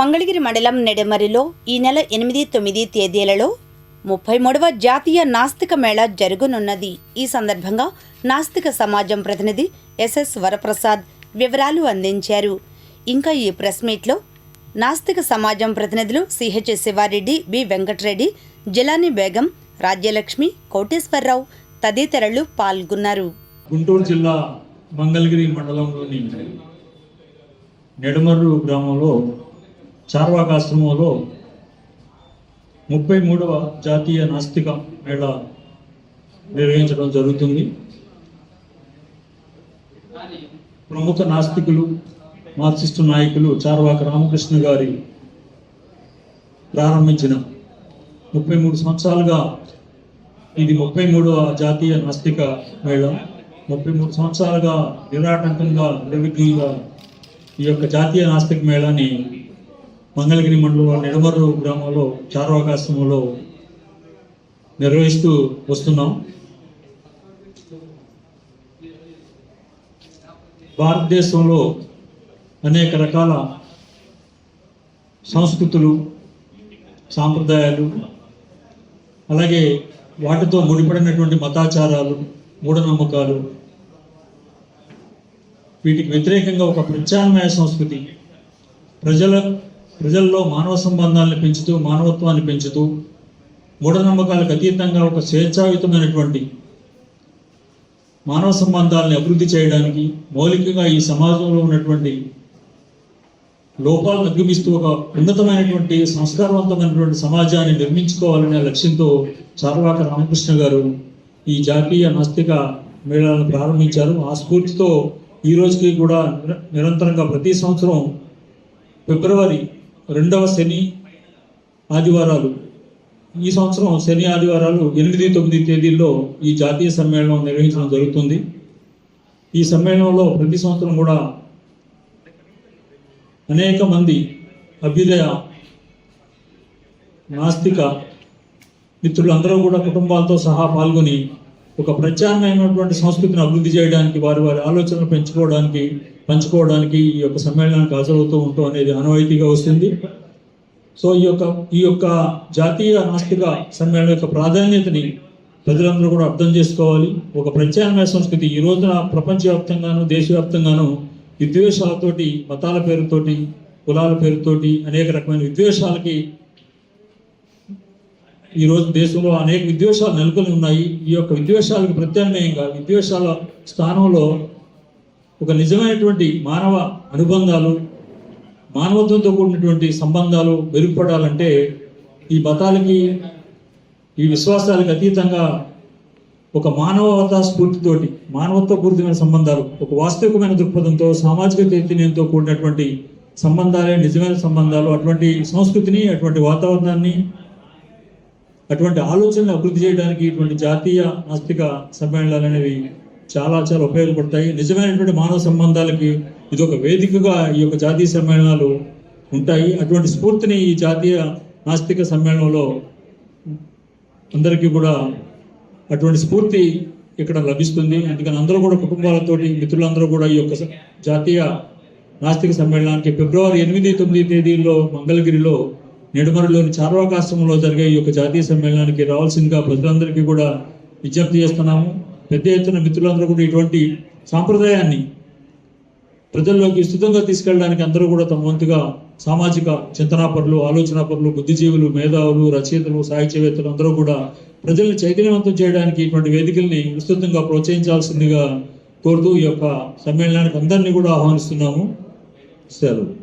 మంగళగిరి మండలం నెడమరిలో ఈ నెల ఎనిమిది తొమ్మిది తేదీలలో ముప్పై మూడవ జాతీయ నాస్తిక మేళా జరగనున్నది. ఈ సందర్భంగా నాస్తిక సమాజం ప్రతినిధి ఎస్ఎస్ వరప్రసాద్ వివరాలు అందించారు. ఇంకా ఈ ప్రెస్ మీట్లో నాస్తిక సమాజం ప్రతినిధులు సిహెచ్ శివారెడ్డి బి వెంకటరెడ్డి జిలాని బేగం రాజ్యలక్ష్మి కోటేశ్వరరావు తదితరులు పాల్గొన్నారు. గుంటూరు జిల్లా మంగళగిరి మండలంలోని నెడమర్రు గ్రామంలో చార్వాకాశ్రమంలో ముప్పై మూడవ జాతీయ నాస్తిక మేళ నిర్వహించడం జరుగుతుంది. ప్రముఖ నాస్తికులు మార్క్సిస్టు నాయకులు చార్వాక రామకృష్ణ గారి ప్రారంభించిన ముప్పై మూడు సంవత్సరాలుగా ఇది ముప్పై మూడవ జాతీయ నాస్తిక మేళ. ముప్పై మూడు సంవత్సరాలుగా నిరాటంకంగా నిర్విఘ్నంగా ఈ యొక్క జాతీయ నాస్తిక మేళాని మంగళగిరి మండలంలో నిడమర్రు గ్రామంలో చార్వాకాశ్రమంలో నిర్వహిస్తూ వస్తున్నాం. భారతదేశంలో అనేక రకాల సంస్కృతులు సాంప్రదాయాలు అలాగే వాటితో ముడిపడినటువంటి మతాచారాలు మూఢనమ్మకాలు వీటికి వ్యతిరేకంగా ఒక ప్రత్యామ్నాయ సంస్కృతి. ప్రజల ప్రజల్లో మానవ సంబంధాలను పెంచుతూ మానవత్వాన్ని పెంచుతూ మూఢనమ్మకాలకు అతీతంగా ఒక స్వేచ్ఛాయుతమైనటువంటి మానవ సంబంధాలను అభివృద్ధి చేయడానికి మౌలికంగా ఈ సమాజంలో ఉన్నటువంటి లోపాలను అధిగమిస్తూ ఒక ఉన్నతమైనటువంటి సంస్కారవంతమైనటువంటి సమాజాన్ని నిర్మించుకోవాలనే లక్ష్యంతో చార్వాక రామకృష్ణ గారు ఈ జాతీయ నాస్తిక మేళాలను ప్రారంభించారు. ఆ స్ఫూర్తితో ఈ రోజుకి కూడా నిర- నిరంతరంగా ప్రతి సంవత్సరం ఫిబ్రవరి రెండవ శని ఆదివారాలు. ఈ సంవత్సరం శని ఆదివారాలు ఎనిమిది తొమ్మిది తేదీల్లో ఈ జాతీయ సమ్మేళనం నిర్వహించడం జరుగుతుంది. ఈ సమ్మేళనంలో ప్రతి సంవత్సరం కూడా అనేక మంది అభ్యుదయ నాస్తిక మిత్రులందరూ కూడా కుటుంబాలతో సహా పాల్గొని ఒక ప్రత్యామ్నాయమైనటువంటి సంస్కృతిని అభివృద్ధి చేయడానికి వారి వారి ఆలోచనలు పెంచుకోవడానికి పంచుకోవడానికి ఈ యొక్క సమ్మేళనానికి హాజరవుతూ ఉంటాం అనేది ఆనవాయితీగా వస్తుంది. సో ఈ యొక్క ఈ యొక్క జాతీయ నాస్తిక సమ్మేళనం యొక్క ప్రాధాన్యతని ప్రజలందరూ కూడా అర్థం చేసుకోవాలి. ఒక ప్రత్యామ్నాయ సంస్కృతి ఈ రోజున ప్రపంచవ్యాప్తంగాను దేశవ్యాప్తంగాను విద్వేషాలతోటి మతాల పేరుతోటి కులాల పేరుతోటి అనేక రకమైన విద్వేషాలకి ఈ రోజు దేశంలో అనేక విద్వేషాలు నెలకొని ఉన్నాయి. ఈ యొక్క విద్వేషాలకు ప్రత్యామ్నాయంగా విద్వేషాల స్థానంలో ఒక నిజమైనటువంటి మానవ అనుబంధాలు మానవత్వంతో కూడినటువంటి సంబంధాలు మెరుగుపడాలంటే ఈ మతాలకి ఈ విశ్వాసాలకు అతీతంగా ఒక మానవతా స్ఫూర్తితోటి మానవత్వ పూరితమైన సంబంధాలు ఒక వాస్తవికమైన దృక్పథంతో సామాజిక చైతన్యంతో కూడినటువంటి సంబంధాలే నిజమైన సంబంధాలు. అటువంటి సంస్కృతిని అటువంటి వాతావరణాన్ని అటువంటి ఆలోచనలు అభివృద్ధి చేయడానికి ఇటువంటి జాతీయ నాస్తిక సమ్మేళనాలు అనేవి చాలా చాలా ఉపయోగపడతాయి. నిజమైనటువంటి మానవ సంబంధాలకి ఇది ఒక వేదికగా ఈ యొక్క జాతీయ సమ్మేళనాలు ఉంటాయి. అటువంటి స్ఫూర్తిని ఈ జాతీయ నాస్తిక సమ్మేళనంలో అందరికీ కూడా అటువంటి స్ఫూర్తి ఇక్కడ లభిస్తుంది. అందుకని అందరూ కూడా కుటుంబాలతోటి మిత్రులందరూ కూడా ఈ యొక్క జాతీయ నాస్తిక సమ్మేళనానికి ఫిబ్రవరి ఎనిమిది తొమ్మిది తేదీల్లో మంగళగిరిలో నిడుమరులోని చార్వాకాశ్రమంలో జరిగే ఈ యొక్క జాతీయ సమ్మేళనానికి రావాల్సిందిగా ప్రజలందరికీ కూడా విజ్ఞప్తి చేస్తున్నాము. పెద్ద ఎత్తున మిత్రులందరూ కూడా ఇటువంటి సాంప్రదాయాన్ని ప్రజల్లోకి విస్తృతంగా తీసుకెళ్ళడానికి అందరూ కూడా తమ వంతుగా సామాజిక చింతనాపరులు ఆలోచనాపరులు బుద్ధిజీవులు మేధావులు రచయితలు సాహిత్యవేత్తలు అందరూ కూడా ప్రజల్ని చైతన్యవంతం చేయడానికి ఇటువంటి వేదికల్ని విస్తృతంగా ప్రోత్సహించాల్సిందిగా కోరుతూ ఈ యొక్క సమ్మేళనానికి అందరినీ కూడా ఆహ్వానిస్తున్నాము. సెలవు.